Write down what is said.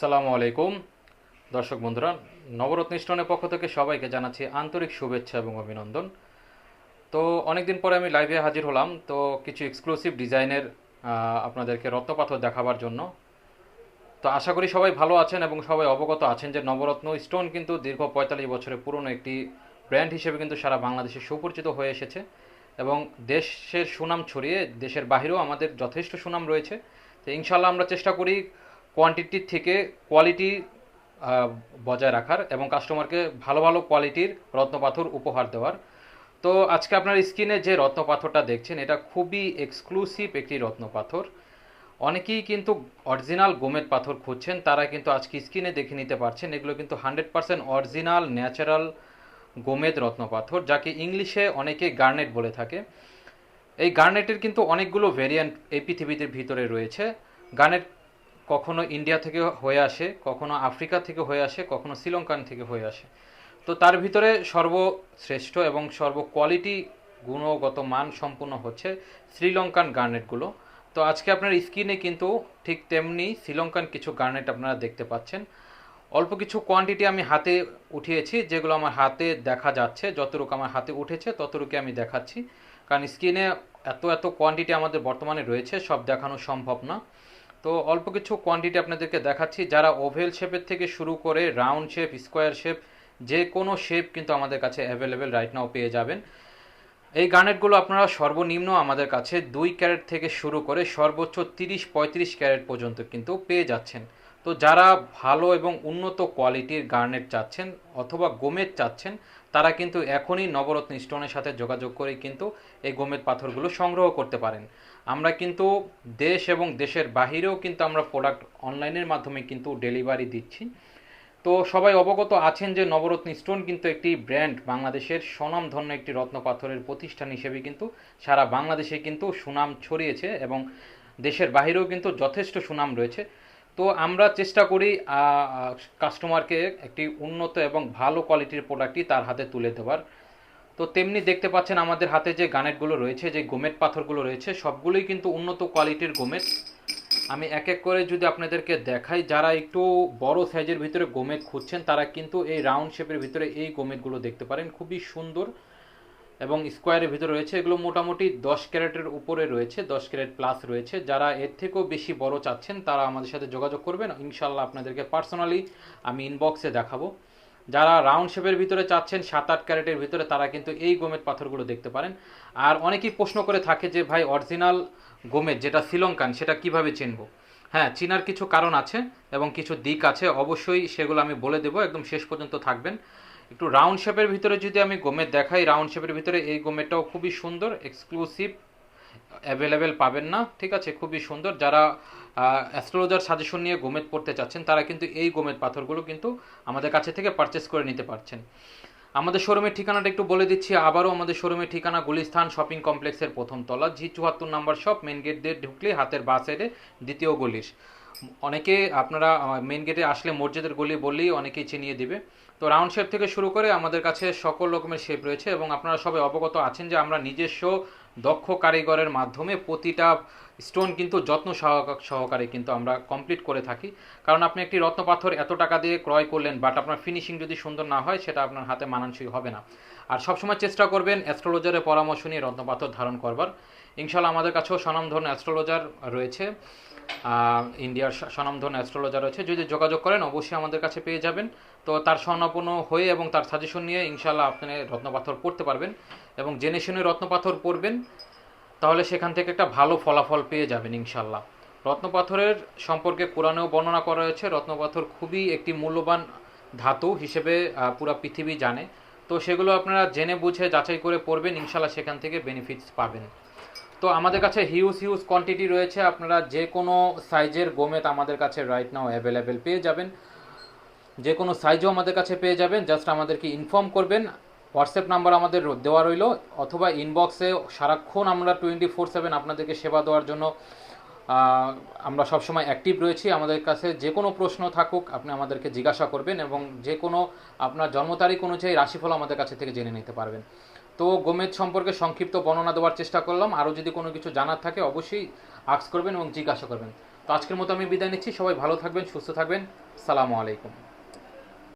আসসালামু আলাইকুম। দর্শক বন্ধুরা, নবরত্ন স্টোনের পক্ষ থেকে সবাইকে জানাচ্ছি আন্তরিক শুভেচ্ছা এবং অভিনন্দন। তো অনেকদিন পরে আমি লাইভে হাজির হলাম, তো কিছু এক্সক্লুসিভ ডিজাইনের আপনাদেরকে রত্নপাথর দেখাবার জন্য। তো আশা করি সবাই ভালো আছেন এবং সবাই অবগত আছেন যে নবরত্ন স্টোন কিন্তু দীর্ঘ পঁয়তাল্লিশ বছরের পুরনো একটি ব্র্যান্ড হিসেবে কিন্তু সারা বাংলাদেশে সুপরিচিত হয়ে এসেছে এবং দেশের সুনাম ছড়িয়ে দেশের বাহিরেও আমাদের যথেষ্ট সুনাম রয়েছে। তো ইনশাল্লাহ আমরা চেষ্টা করি কোয়ান্টিটির থেকে কোয়ালিটি বজায় রাখার এবং কাস্টমারকে ভালো ভালো কোয়ালিটির রত্নপাথর উপহার দেওয়ার। তো আজকে আপনার স্ক্রিনে যে রত্নপাথরটা দেখছেন, এটা খুবই এক্সক্লুসিভ একটি রত্নপাথর। অনেকেই কিন্তু অরিজিনাল গোমেদ পাথর খুঁজছেন, তারা কিন্তু আজকে স্ক্রিনে দেখে নিতে পারছেন, এগুলো কিন্তু হান্ড্রেড পার্সেন্ট অরিজিনাল ন্যাচারাল গোমেদ রত্নপাথর, যাকে ইংলিশে অনেকে গার্নেট বলে থাকে। এই গার্নেটের কিন্তু অনেকগুলো ভেরিয়েন্ট এই পৃথিবীতে ভিতরে রয়েছে। গার্নেট কখনো ইন্ডিয়া থেকে হয়ে আসে, কখনো আফ্রিকা থেকে হয়ে আসে, কখনো শ্রীলঙ্কান থেকে হয়ে আসে। তো তার ভিতরে সর্বশ্রেষ্ঠ এবং সর্ব কোয়ালিটি গুণগত মান সম্পূর্ণ হচ্ছে শ্রীলঙ্কান গার্নেটগুলো তো আজকে আপনার স্ক্রিনে কিন্তু ঠিক তেমনি শ্রীলঙ্কান কিছু গার্নেট আপনারা দেখতে পাচ্ছেন। অল্প কিছু কোয়ান্টিটি আমি হাতে উঠিয়েছি, যেগুলো আমার হাতে দেখা যাচ্ছে, যতটুকু আমার হাতে উঠেছে ততটুকু আমি দেখাচ্ছি। কারণ স্ক্রিনে এত এত কোয়ান্টিটি আমাদের বর্তমানে রয়েছে, সব দেখানো সম্ভব না। তো অল্প কিছু কোয়ান্টিটি আপনাদেরকে দেখাচ্ছি। যারা ওভেল শেপের থেকে শুরু করে রাউন্ড শেপ স্কোয়ার শেপ যে কোনো শেপ কিন্তু আমাদের কাছে অ্যাভেলেবেল রাইট নাও পেয়ে যাবেন। এই গার্নেটগুলো আপনারা সর্বনিম্ন আমাদের কাছে দুই ক্যারেট থেকে শুরু করে সর্বোচ্চ তিরিশ পঁয়ত্রিশ ক্যারেট পর্যন্ত কিন্তু পেয়ে যাচ্ছেন। তো যারা ভালো এবং উন্নত কোয়ালিটির গার্নেট চাচ্ছেন অথবা গোমেদ চাচ্ছেন তারা কিন্তু এখনই নবরত্ন স্টোনের সাথে যোগাযোগ করে কিন্তু এই গোমেদ পাথরগুলো সংগ্রহ করতে পারেন। আমরা কিন্তু দেশ এবং দেশের বাহিরেও কিন্তু আমরা প্রোডাক্ট অনলাইনের মাধ্যমে কিন্তু ডেলিভারি দিচ্ছি। তো সবাই অবগত আছেন যে নবরত্ন স্টোন কিন্তু একটি ব্র্যান্ড বাংলাদেশের স্বনামধন্য একটি রত্ন পাথরের প্রতিষ্ঠান হিসেবে কিন্তু সারা বাংলাদেশে কিন্তু সুনাম ছড়িয়েছে এবং দেশের বাইরেও কিন্তু যথেষ্ট সুনাম রয়েছে। তো আমরা চেষ্টা করি কাস্টমারকে একটি উন্নত এবং ভালো কোয়ালিটির প্রোডাক্টই তার হাতে তুলে দেওয়ার। তো তেমনি দেখতে পাচ্ছেন আমাদের হাতে যে গানেটগুলো রয়েছে, যে গোমেট পাথরগুলো রয়েছে, সবগুলোই কিন্তু উন্নত কোয়ালিটির গোমেট। আমি এক এক করে যদি আপনাদেরকে দেখাই, যারা একটু বড় সাইজের ভিতরে গোমেট খুঁজছেন, তারা কিন্তু এই রাউন্ড শেপের ভিতরে এই গোমেটগুলো দেখতে পারেন। খুবই সুন্দর এবং স্কোয়ারের ভিতরে রয়েছে, এগুলো মোটামুটি দশ ক্যারেটের উপরে রয়েছে, দশ ক্যারেট প্লাস রয়েছে। যারা এর থেকেও বেশি বড় চাচ্ছেন, তারা আমাদের সাথে যোগাযোগ করবেন। ইনশাল্লাহ আপনাদেরকে পার্সোনালি আমি ইনবক্সে দেখাবো। যারা রাউন্ড শেপের ভিতরে চাচ্ছেন, সাত আট ক্যারেটের ভিতরে, তারা কিন্তু এই গোমেদ পাথরগুলো দেখতে পারেন। আর অনেকেই প্রশ্ন করে থাকে যে, ভাই অরিজিনাল গোমেদ যেটা শ্রীলঙ্কান, সেটা কীভাবে চিনবো? হ্যাঁ চিনার কিছু কারণ আছে এবং কিছু দিক আছে। অবশ্যই সেগুলো আমি বলে দেবো। একদম শেষ পর্যন্ত থাকবেন। একটু রাউন্ড শেপের ভিতরে যদি আমি গোমেদ দেখাই রাউন্ড শেপের ভিতরে এই গোমেদটাও খুবই সুন্দর এক্সক্লুসিভ অ্যাভেলেবেল পাবেন না, ঠিক আছে? খুবই সুন্দর। যারা অ্যাস্ট্রোলজার সাজেশন নিয়ে গোমেদ পড়তে চাচ্ছেন, তারা কিন্তু এই গোমেদ পাথরগুলো কিন্তু আমাদের কাছে থেকে পারচেস করে নিতে পারছেন। আমাদের শোরুমের ঠিকানাটা একটু বলে দিচ্ছি। আবারও আমাদের শোরুমের ঠিকানা গুলিস্থান শপিং কমপ্লেক্সের প্রথম তলা জি চুয়াত্তর নাম্বার শপ মেন গেট দিয়ে ঢুকলে হাতের বা সাইডে দ্বিতীয় গলির। অনেকে আপনারা মেন গেটে আসলে মসজিদের গলি বললেই অনেকেই চিনিয়ে দিবে। তো রাউন্ড শেপ থেকে শুরু করে আমাদের কাছে সকল রকমের শেপ রয়েছে এবং আপনারা সবাই অবগত আছেন যে আমরা নিজস্ব দক্ষ কারিগরের মাধ্যমে প্রতিটা স্টোন কিন্তু যত্ন সহকা- সহকারে কিন্তু আমরা কমপ্লিট করে থাকি। কারণ আপনি একটি রত্ন পাথর এত টাকা দিয়ে ক্রয় করলেন বাট আপনার ফিনিশিং যদি সুন্দর না হয়, সেটা আপনার হাতে মানানসই হবে না। আর সবসময় চেষ্টা করবেন অ্যাস্ট্রোলজারের পরামর্শ নিয়ে রত্ন পাথর ধারণ করবার। ইনশাল্লাহ আমাদের কাছেও স্বনামধন্য অ্যাস্ট্রোলজার রয়েছে। ইন্ডিয়ার স- স্বনামধন্য অ্যাস্ট্রোলজার রয়েছে। যদি যোগাযোগ করেন, অবশ্যই আমাদের কাছে পেয়ে যাবেন। তো তার স্বর্ণাপন্ন হয়ে এবং তার সাজেশন নিয়ে ইনশাল্লাহ আপনি রত্নপাথর পড়তে পারবেন এবং জেনে শুনে রত্নপাথর পড়বেন তাহলে সেখান থেকে একটা ভালো ফলাফল পেয়ে যাবেন ইনশাল্লাহ রত্নপাথরের সম্পর্কে কোরআনেও বর্ণনা করা হয়েছে, রত্নপাথর খুবই একটি মূল্যবান ধাতু হিসেবে পুরা পৃথিবী জানে। তো সেগুলো আপনারা জেনে বুঝে যাচাই করে পড়বেন ইনশাল্লাহ সেখান থেকে বেনিফিটস পাবেন। তো আমাদের কাছে হিউজ হিউজ কোয়ান্টিটি রয়েছে। আপনারা যে কোনো সাইজের গোমেত আমাদের কাছে রাইট নাও অ্যাভেলেবেল পেয়ে যাবেন। যে কোনো সাইজও আমাদের কাছে পেয়ে যাবেন। জাস্ট আমাদেরকে ইনফর্ম করবেন। হোয়াটসঅ্যাপ নাম্বার আমাদের দেওয়া রইল। অথবা ইনবক্সে সারাক্ষণ আমরা টোয়েন্টি ফোর সেভেন আপনাদেরকে সেবা দেওয়ার জন্য আমরা সবসময় অ্যাক্টিভ রয়েছি। আমাদের কাছে যে কোনো প্রশ্ন থাকুক, আপনি আমাদেরকে জিজ্ঞাসা করবেন এবং যে কোনো আপনার জন্ম তারিখ অনুযায়ী রাশিফল আমাদের কাছে থেকে জেনে নিতে পারবেন। তো গোমেদ সম্পর্কে সংক্ষিপ্ত বর্ণনা দেওয়ার চেষ্টা করলাম। আরও যদি কোনো কিছু জানার থাকে, অবশ্যই আক্স করবেন এবং জিজ্ঞাসা করবেন। তো আজকের মতো আমি বিদায় নিচ্ছি। সবাই ভালো থাকবেন, সুস্থ থাকবেন। সালামু আলাইকুম।